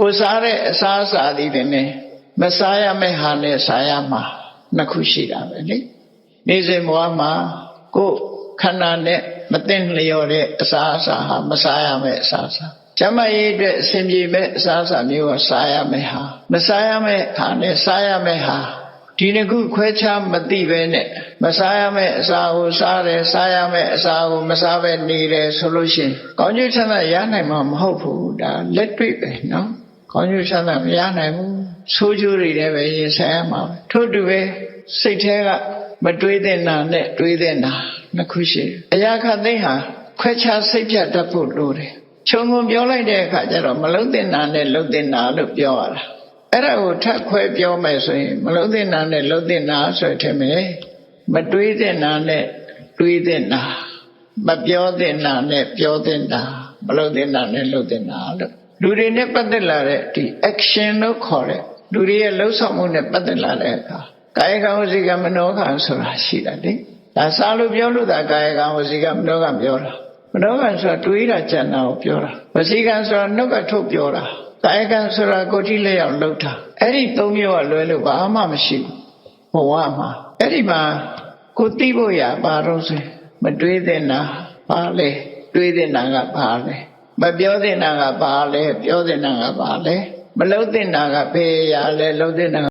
ကိုစားတဲ့အစားအစာသည်တင်နေမစားရမယ့်ဟာနဲ့စားရမှာနှစ်ခုရှိတာပဲလေနေ့စဉ်ဘဝမှာကိုယ်ခန္ဓာနဲ့မသိလျော်တဲ့အစားအစာဟာမစားရမယ့်အစားအစာကျမရေးအတွက်အစဉ်ပြေမဲ့အစားအစာမျိုးကိုစားရမယ့်ဟာမစားရမယ့်ဟာနဲ့စားရမယ့်ဟာဒီနှစ်ခုခွဲခြားမသိပဲနဲ့မစားရမယ့်အစာကိုစားတယ်စားရမယ့်အစာကိုမစားပဲနေတယ်ဆိုလို့ရှိရင်ကောင်းကျိုးချမ်းသာရနိုင်မှာမဟုတ်ဘူးဒါလက်တွေ့ပဲနော် ကောင်းကျိုးချမ်းသာမရနိုင်ဘူးဆိုးကျိုးတွေလည်းပဲရင်ဆိုင်ရမှာပဲထို့တူပဲစိတ်ထဲကမတွေးတဲ့နာနဲ့တွေးတဲ့နာနှစ်ခုရှိတယ်အရာခသိဟာခွဲခြားစိတ်ပြတ်တတ်ဖို့လိုတယ်ခြုံငုံပြောလိုက်တဲ့အခါကျတော့မလုံးတဲ့နာနဲ့လုံးတဲ့နာလို့ပြောရတာအဲ့ဒါကိုထပ်ခွဲပြောမယ်ဆိုရင်မလုံးတဲ့နာနဲ့လုံးတဲ့နာဆိုထင်မယ်မတွေးတဲ့နာနဲ့တွေးတဲ့နာမပြောတဲ့နာနဲ့ပြောတဲ့နာမလုံးတဲ့နာနဲ့လုံးတဲ့နာလို့ လူတွေနဲ့ပတ်သက်လာတဲ့ဒီ action လို့ခေါ်တဲ့လူတွေရဲ့လှုပ်ဆောင်မှုနဲ့ပတ်သက်လာတဲ့အခါကာယကံဝစီကံမနောကံဆိုတာရှိတာလေဒါစားလို့ပြောလို့သာကာယကံဝစီကံမနောကံပြောတာမနောကံဆိုတာတွေးတာကြံတာကိုပြောတာဝစီကံဆိုတာနှုတ်ကထုတ်ပြောတာကာယကံဆိုတာကိုယ်ကြည့်လျောက်လှုပ်တာအဲ့ဒီသုံးမျိုးကလွဲလို့ဘာမှမရှိဘူးဘဝမှာအဲ့ဒီမှာကိုသိဖို့ရဘာလို့ဆိုရင်မတွေးတဲ့နာဘာလဲတွေးတဲ့နာကဘာလဲ မပြောတဲ့နာကဘာလဲပြောတဲ့နာကဘာလဲမလုံးတဲ့နာကဘယ်ရလဲလုံးတဲ့နာ